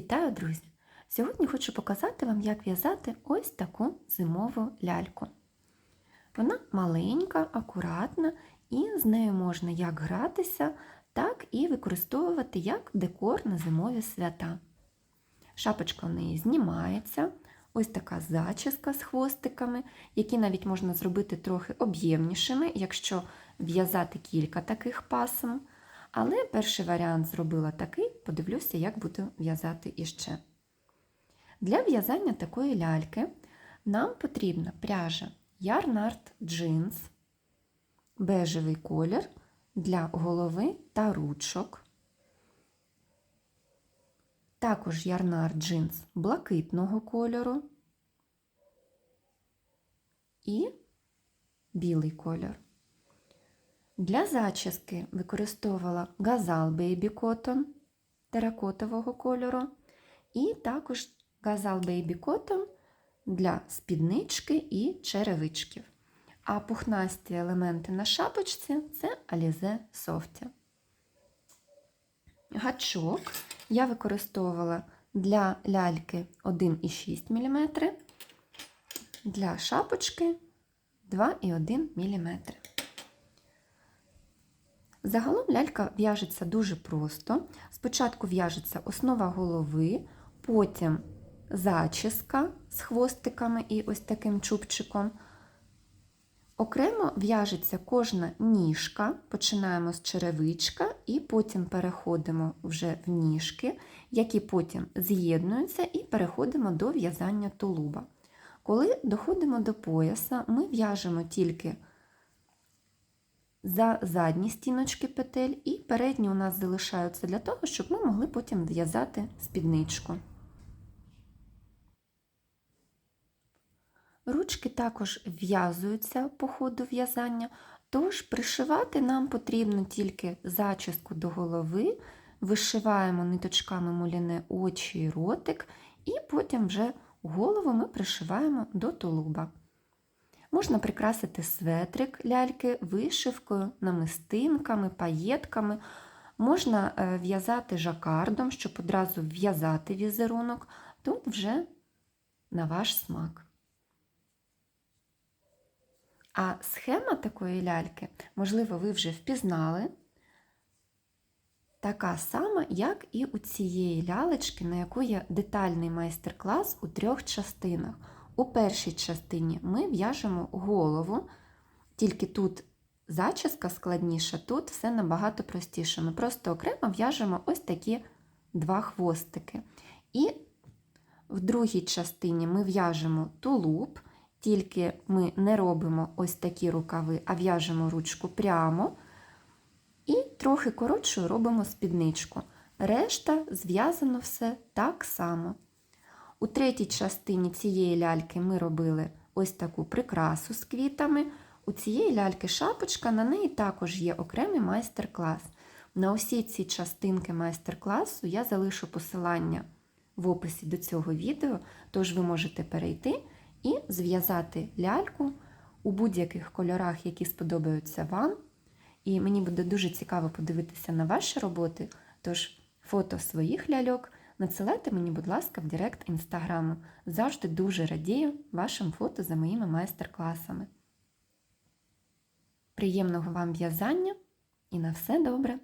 Вітаю, друзі! Сьогодні хочу показати вам, як в'язати ось таку зимову ляльку. Вона маленька, акуратна, і з нею можна як гратися, так і використовувати як декор на зимові свята. Шапочка в неї знімається, ось така зачіска з хвостиками, які навіть можна зробити трохи об'ємнішими, якщо в'язати кілька таких пасом. Але перший варіант зробила такий, подивлюся, як буду в'язати іще. Для в'язання такої ляльки нам потрібна пряжа Ярнард Jeans, бежевий колір для голови та ручок. Також Ярнард Jeans блакитного кольору і білий колір. Для зачіски використовувала газал Baby Cotton теракотового кольору, і також газал Baby Cotton для спіднички і черевичків. А пухнасті елементи на шапочці це Alize Softy. Гачок я використовувала для ляльки 1,6 мм, для шапочки 2,1 мм. Загалом лялька в'яжеться дуже просто. Спочатку в'яжеться основа голови, потім зачіска з хвостиками і ось таким чубчиком. Окремо в'яжеться кожна ніжка, починаємо з черевичка і потім переходимо вже в ніжки, які потім з'єднуються і переходимо до в'язання тулуба. Коли доходимо до пояса, ми в'яжемо тільки за задні стіночки петель, і передні у нас залишаються для того, щоб ми могли потім в'язати спідничку. Ручки також в'язуються по ходу в'язання, тож пришивати нам потрібно тільки зачіску до голови, вишиваємо ниточками муляне очі і ротик, і потім вже голову ми пришиваємо до тулуба. Можна прикрасити светрик ляльки вишивкою, намистинками, паєтками. Можна е, в'язати жакардом, щоб одразу в'язати візерунок. Тут вже на ваш смак. А схема такої ляльки, можливо, ви вже впізнали, така сама, як і у цієї лялечки, на яку є детальний майстер-клас у трьох частинах. У першій частині ми в'яжемо голову, тільки тут зачіска складніша, тут все набагато простіше. Ми просто окремо в'яжемо ось такі два хвостики. І в другій частині ми в'яжемо тулуб, тільки ми не робимо ось такі рукави, а в'яжемо ручку прямо. І трохи коротшою робимо спідничку. Решта зв'язано все так само. У третій частині цієї ляльки ми робили ось таку прикрасу з квітами. У цієї ляльки шапочка, на неї також є окремий майстер-клас. На усі ці частинки майстер-класу я залишу посилання в описі до цього відео, тож ви можете перейти і зв'язати ляльку у будь-яких кольорах, які сподобаються вам. І мені буде дуже цікаво подивитися на ваші роботи, тож фото своїх ляльок. Надсилайте мені, будь ласка, в Директ інстаграму. Завжди дуже радію вашим фото за моїми майстер-класами. Приємного вам в'язання і на все добре!